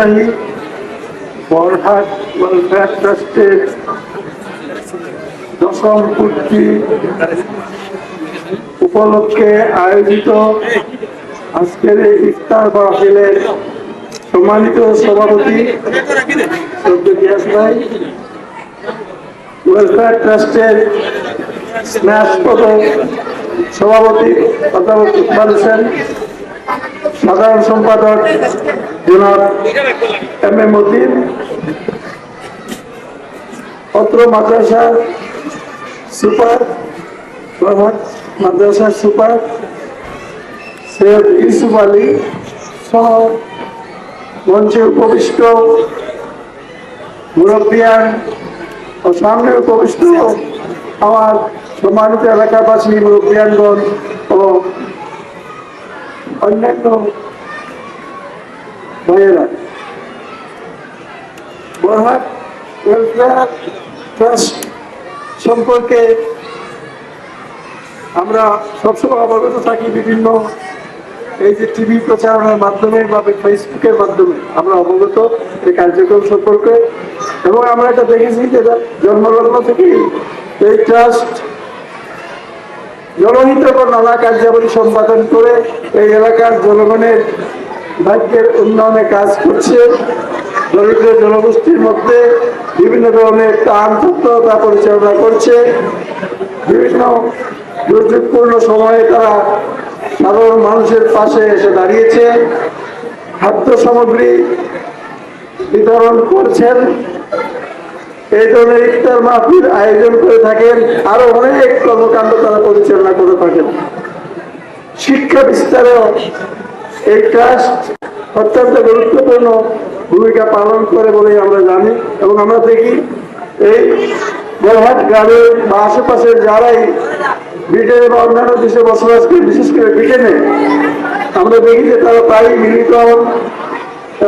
ঐতিহ্যবাহী বরহাট ওয়েলফেয়ার ট্রাস্টের দশম পূর্তি উপলক্ষে আয়োজিত আজকের এই ইফতার মাহফিলের সম্মানিত সভাপতি ভাই ওয়েলফেয়ার ট্রাস্টের পদক সভাপতি অধ্যাপক ইকবাল হোসেন সাধারণ সম্পাদক জনাব এম এ মতিন, অত্র মাদ্রাসা সুপার, প্রভাত মাদ্রাসার সুপার, সৈয়দ ইউসুফ আলী সহ মঞ্চে উপবিষ্ট মুরব্বিয়ান ও সামনে উপবিষ্ট আমার সম্মানিত এলাকাবাসী, মুরব্বিয়ানগণ ও অন্যান্য ভাইয়েরা বরহাট ওয়েলফেয়ার ট্রাস্ট সম্পর্কে আমরা সবসময় অবগত থাকি বিভিন্ন এই যে টিভি প্রচারণার মাধ্যমে বা ফেসবুকের মাধ্যমে। আমরা অবগত এই কার্যক্রম সম্পর্কে। এবং আমরা এটা দেখেছি যে জন্মলগ্ন থেকে এই ট্রাস্ট জনহিতকর নানা কার্যাবলী সম্পাদন করে এই এলাকার জনগণের ভাগ্যের উন্নয়নে কাজ করছে। দরিদ্র জনগোষ্ঠীর মধ্যে বিভিন্ন ধরনের ত্রাণ তৎপরতা পরিচালনা করছে। বিভিন্ন দুর্যোগপূর্ণ সময়ে তারা সাধারণ মানুষের পাশে এসে দাঁড়িয়েছে। খাদ্য সামগ্রী বিতরণ করছেন। এই ধরনের ইফতার মাহফিল আয়োজন করে থাকেন। আরও অনেক কর্মকাণ্ড শিক্ষা বিস্তারেও এই ট্রাস্ট অত্যন্ত গুরুত্বপূর্ণ ভূমিকা পালন করে বলেই আমরা জানি এবং আমরা দেখি এই গোলহাট গ্রামের বা আশেপাশের যারাই ব্রিটেনে বা অন্যান্য দেশে বসবাস করে, বিশেষ করে ব্রিটেনে, আমরা দেখি যে তারা প্রায়ই মিলিত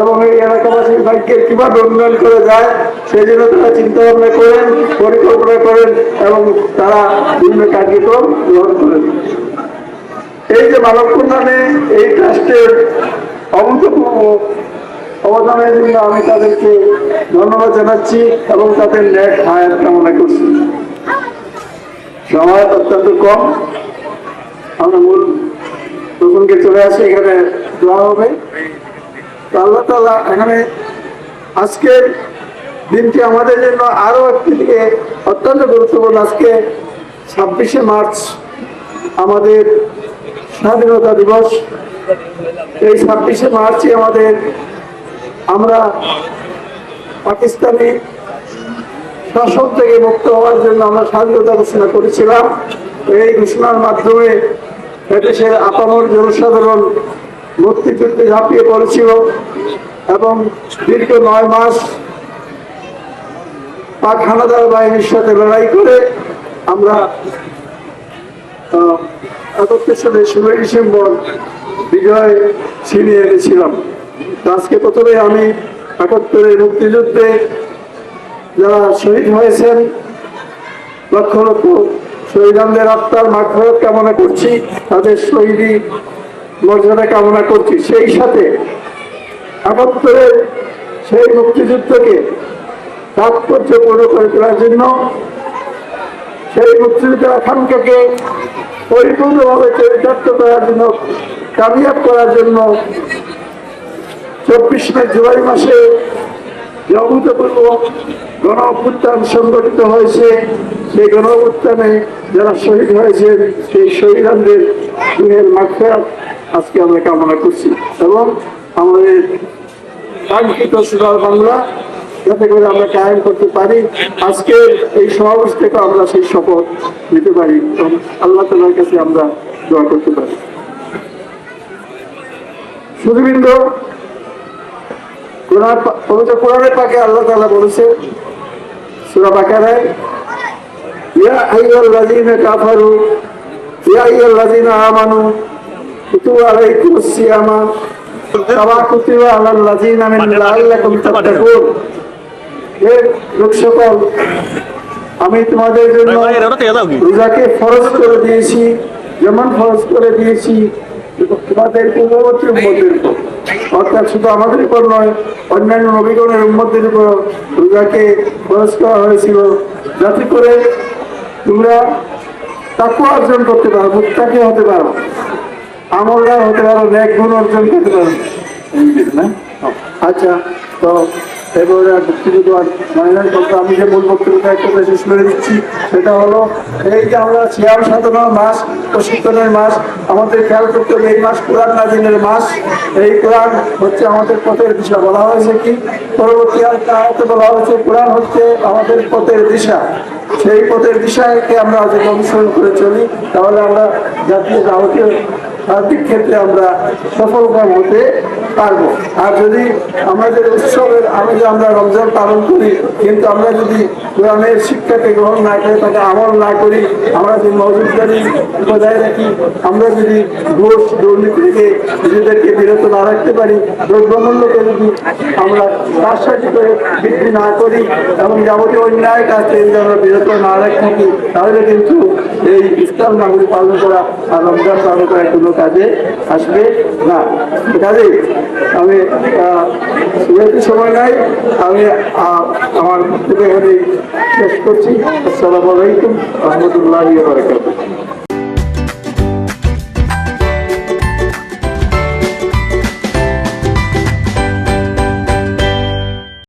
এবং এই এলাকাবাসীর ভাগ্যের কীভাবে উন্নয়ন করে যায়, সেই জন্য তারা চিন্তা ভাবনা করেন, পরিকল্পনা করেন এবং তারা বিভিন্ন কার্যক্রম গ্রহণ করেন। এই যে মানব কল্যাণে এই ট্রাস্টের অভূতপূর্ব অবদানের জন্য আমি তাদেরকে ধন্যবাদ জানাচ্ছি এবং তাদের ন্যাক হায়াত কামনা করছি। সময় অত্যন্ত কম। আমরা মূল প্রসঙ্গে চলে আসি, এখানে দেওয়া হবে। আল্লাহ তালা এখানে আজকের দিনটি আমাদের জন্য আরও একটি দিকে অত্যন্ত গুরুত্বপূর্ণ। আজকে ছাব্বিশে মার্চ আমাদের স্বাধীনতা দিবস। এই ছাব্বিশে মার্চে আমাদের আমরা পাকিস্তানি শাসন থেকে মুক্ত হওয়ার জন্য আমরা স্বাধীনতা ঘোষণা করেছিলাম। এই ঘোষণার মাধ্যমে এদেশের আপামর জনসাধারণ মুক্তিযুদ্ধে ঝাঁপিয়ে পড়েছিল এবং দীর্ঘ নয় মাস পাক হানাদার বাহিনীর সাথে লড়াই করে আমরা একত্রিশ সালে ষোলোই ডিসেম্বর বিজয় ছিনিয়ে এনেছিলাম। আজকে প্রথমে আমি একাত্তরের মুক্তিযুদ্ধে যারা শহীদ হয়েছেন, লক্ষ লক্ষ শহীদানদের আত্মার মাঘরত কামনা করছি, তাদের শহীদী মর্যাদা কামনা করছি। সেই সাথে একাত্তরের সেই মুক্তিযুদ্ধকে তাৎপর্যপূর্ণ করে তোলার জন্য সেই মুক্তিযুদ্ধের আকাঙ্ক্ষাকে পরিপূর্ণভাবে চরিতার্থ করার জন্য, কামিয়াব করার জন্য চব্বিশ মে, জুলাই মাসে যে অভূতপূর্ব গণ অভ্যুত্থান সংগঠিত হয়েছে, সেই গণ অভ্যুত্থানে যারা শহীদ হয়েছেন, সেই শহীদানদের মাঠফেরাত আজকে আমরা কামনা করছি। এবং আমাদের কাঙ্ক্ষিত সুরাল বাংলা, যাতে করে আমরা কায়েম করতে পারি, আজকে এই সমাবেশ থেকে আমরা সেই শপথ নিতে পারি আল্লাহ তালার কাছে আমরা দোয়া করতে পারি। পাকে আল্লাহ বলেছে মিন লোক সকল আমি তোমাদের জন্য রোজাকে ফরজ করে দিয়েছি যেমন ফরজ করে দিয়েছি তোমাদের পূর্ববর্তী উম্মতের অর্থাৎ শুধু আমাদের উপর নয় অন্যান্য নবীগণের উন্মতের উপর রোজাকে খরচ করা হয়েছিল যাতে করে তোমরা তাকে অর্জন করতে পারো মুক্তাকে হতে পারো। আমলদার হতে পারো ন্যাক গুণ অর্জন করতে পারো না? আচ্ছা তো এবারে আর বক্তব্য আমি যে মূল বক্তব্যটা একটা শেষ করে দিচ্ছি সেটা হলো এই যে আমরা সিয়াম সাধনার মাস, প্রশিক্ষণের মাস, আমাদের খেয়াল করতে হবে এই মাস কোরআন নাজিনের মাস। এই কোরআন হচ্ছে আমাদের পথের দিশা, বলা হয়েছে কি? পরবর্তী আর আয়াতে বলা হয়েছে, কোরআন হচ্ছে আমাদের পথের দিশা। সেই পথের দিশাকে আমরা যদি অনুসরণ করে চলি, তাহলে আমরা জাতীয় যাবতীয় সার্বিক ক্ষেত্রে আমরা সফলকাম হতে পারব। আর যদি আমাদের উৎসবের আমেজে আমরা রমজান পালন করি, কিন্তু আমরা যদি কোরআনের শিক্ষাকে গ্রহণ না করে তাকে আমল না করি, আমরা যদি মজুদারি বজায় রাখি, আমরা যদি ঘোষ দুর্নীতি থেকে নিজেদেরকে বিরত না রাখতে পারি, দ্রব্যমূল্যকে যদি আমরা রাজশাহী করে বৃদ্ধি না করি এবং যাবতীয় অন্যায় কাজ থেকে যদি আমরা বিরত না রাখি, তাহলে কিন্তু এই ইসলাম নাগরিক পালন করা আর রমজান পালন করা কোনো কাজে আসবে? না। কাজে আমি যেহেতু সময় নাই, আমি আমার বক্তব্য এখানে শেষ করছি। আসসালামু আলাইকুম। রহমতুল্লাহ বারকাতুহ।